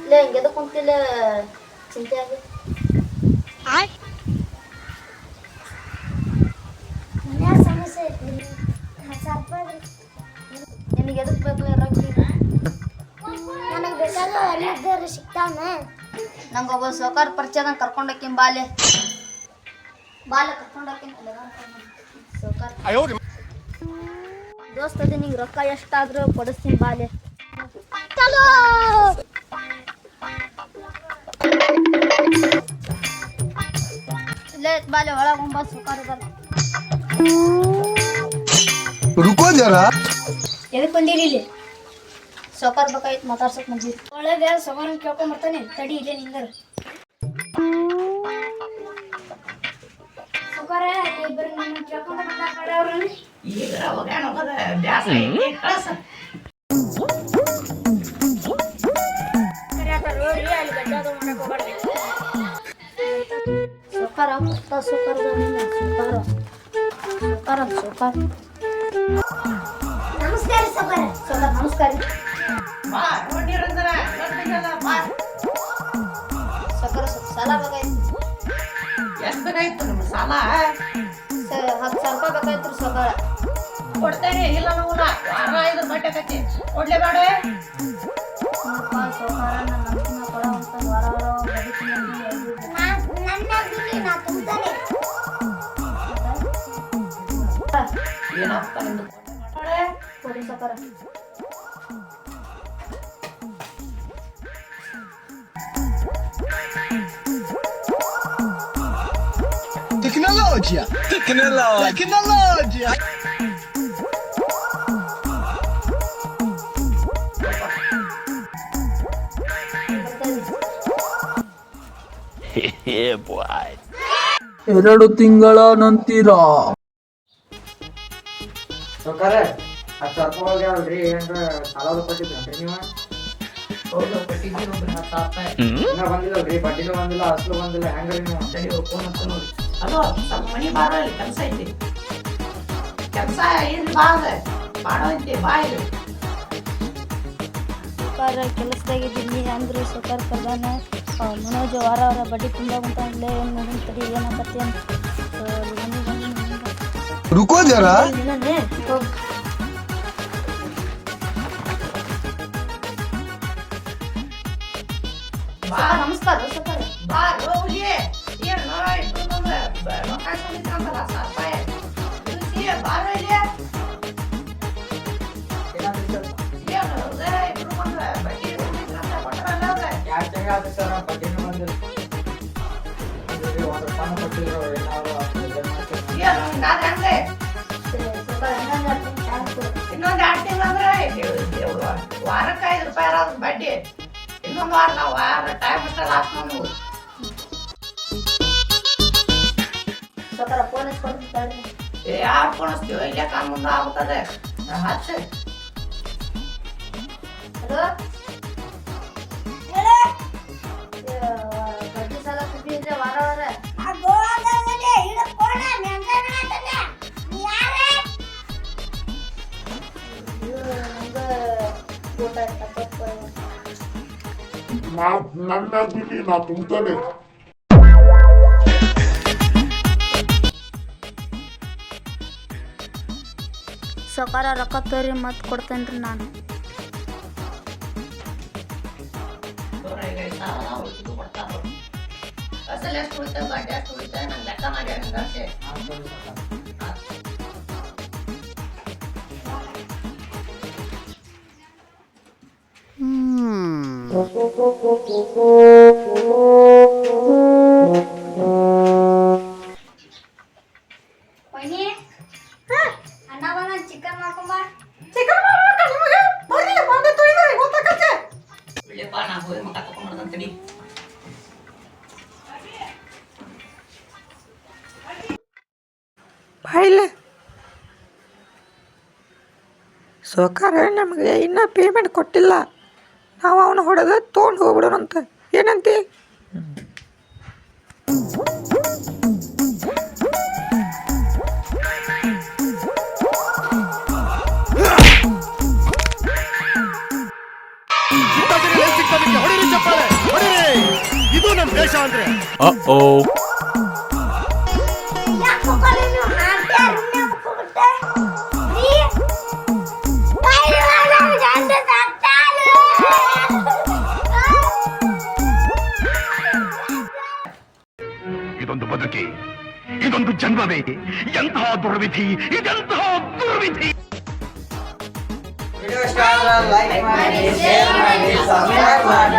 ಇಲ್ಲ ಹಿಂಗೆದ ಕುಂತಿಲ್ಲ ಚಿಂತೆ ಆಗಿ ಮನ್ಯಾಗ ಸಮಸ್ಯೆ ಐತಿ ಹತ್ತು ಸಾವಿರ ರೂಪಾಯಿ ನಿನಗೆ ಎದಕ್ ಬೇಕಲ್ಲ ರೊಕ್ಕ ನನಗೆ ಬೇಕಾದ ಎಲ್ಲಿದ್ದಾರೆ ಸಿಗ್ತಾನೆ ನಂಗೆ ಒಬ್ಬ ಸೌಕಾರ ಪರಿಚಯದಂಗೆ ಕರ್ಕೊಂಡೋಕಿನ್ ಬಾಲ ಕರ್ಕೊಂಡು ದೋಸ್ತ ಅದೇ ನಿಂಗೆ ರೊಕ್ಕ ಎಷ್ಟಾದ್ರೂ ಕೊಡಿಸ್ತೀನಿ ಬಾಲೆ. ಚಲೋ! ಇಲ್ಲೇ ಬಾಲೆ ಒಳಗೆ ಒಂಬ ಸುಕಾರ ರುಕೋ ಜರ? ಇಲ್ಲಿ? ಸೌಕರ್ ಬೇಕಾಯ್ತು ಮಾತಾಡ್ಸಕ್ ಮಂದಿ ಒಳಗೆ ಸೌಕರ್ ಕೇಳ್ಕೊಂಡ್ ಬರ್ತಾನೆ? ತಡಿ ಇಲ್ಲೇ ನಿಂಗರು ಸೌಕಾರ ಇಬ್ಬರು ನಿಮ್ಮ ಕೇಳ್ಕೊಂಡ್ ಬಂದ ಕಡೆ ಅವ್ರನ್ನ ಈಗ ಕಳ್ಸ. ನಮಸ್ಕಾರ ಸೌಕಾರ ಸೌಕಾರ ನಮಸ್ಕಾರ. ಸಾಲ ಬೇಕಾಗಿತ್ತು ಎಷ್ಟ್ ಬೇಕಾಗಿತ್ತು ನಿಮ್ಗೆ ಸಾಲ ಸ- ಹತ್ತು ಸಾವಿರ ರೂಪಾಯಿ ಬೇಕಾಗಿತ್ತು ರೀ ಸೌಕಾರ ಕೊಡ್ತೇನೆ ಇಲ್ಲ ನಾವು ವಾರ ಐದು ಬಟ್ಟೆ ಕಟ್ಟಿ ಕೊಡ್ಲೇ ಬೇಡ ನೋಡಪ್ಪ ಸೌಕಾರ ನನ್ನ ನಂಬಿಕೆನ ಕೊಡೋ ಅಂತ tecnologia tecnologia tecnologia ಎರಡು ತಿಂಗಳ ನಂತರ. ಹತ್ತು ಸಾವಿರ ರೂಪಾಯಿ. ಹೋಗ್ಯಾವಲ್ರಿ ಏನ್ರ ಕೊಟ್ಟಿದ್ರಿ ನೀವು ಬಂದಿಲ್ಲಲ್ರಿ ಬಡ್ಡಿನೂ ಬಂದಿಲ್ಲ ಅಸಲು ಬಂದಿಲ್ಲ ಹೆಂಗ್ರಿ ನೀವು? ಅದು ಸ್ವಲ್ಪ ಮನೆ ಬಾರೋ ಕೆಲಸ ಐತಿ. ಕೆಲಸ ಇಲ್ಲಿ ಬಾರ್ದ ಬಾಡೋ ಬಾ ಇಲ್ಲಿ. ಸರ್ಕಾರ ಕೆಲಸದಾಗಿದ್ದೀನಿ ಅಂದ್ರೆ ಸರ್ಕಾರ ಪ್ರಧಾನ. ಮನೋಜ್ ವಾರ ವಾರ ಬಡ್ಡಿ ತುಂಬ ಅಂತಂದ್ರೆ ಏನು ತಡಿ ಏನಾಗತ್ತೆ ಅಂತ ರುಕೋ ಇನ್ನೊಂದು ವಾರಕ್ಕೆ ಐದು ರೂಪಾಯಿ ಬಡ್ಡಿ. ಇನ್ನೊಂದು ವಾರ ನಾವು ವಾರ ಟೈಮ್ ಅಷ್ಟೇ ಲಾಸ್ಟ್ ನಮ್ಗೆ તારા ફોન જ પણ તારે. એ આ ફોન જ થયો એટલે કામ ના આવતા રે હાથ છે. હેલો? நான் நன்னா பிள்ளை நான் தும்தனே ನಾ ತುಂಬ್ತಾನೆ ಸೌಕಾರ ರೊಕ್ಕ ತೋರಿ ಮತ್ತೆ ಕೊಡ್ತೇನೆ ರೀ ನಾನು ಅಸಲು ಬಿಳಿಯಪ್ಪ ನಾ ಹೋಗಿ ಮಕ್ಕ ಸಹಕಾರ ನಮಗೆ ಇನ್ನೂ ಪೇಮೆಂಟ್ ಕೊಟ್ಟಿಲ್ಲ. ನಾವು ಅವನು ಹೊಡೆದ ತೊಗೊಂಡು ಹೋಗ್ಬಿಡೋಣಂತ. ಏನಂತಿ? ಒಳಗೆ ಗಂಡ ಸತ್ತಾನು. ಇದೊಂದು ಬದುಕಿ ಇದೊಂದು ಜನ್ಮವೇ ಎಂತಹ ದುರ್ವಿಧಿ ಇದೆಂತಹ ದುರ್ವಿಧಿ ವಿಡಿಯೋ ಇಷ್ಟ ಆದ್ರೆ ಲೈಕ್ ಮಾಡಿ ಶೇರ್ ಮಾಡಿ ಸಬ್ಸ್ಕ್ರೈಬ್ ಮಾಡಿ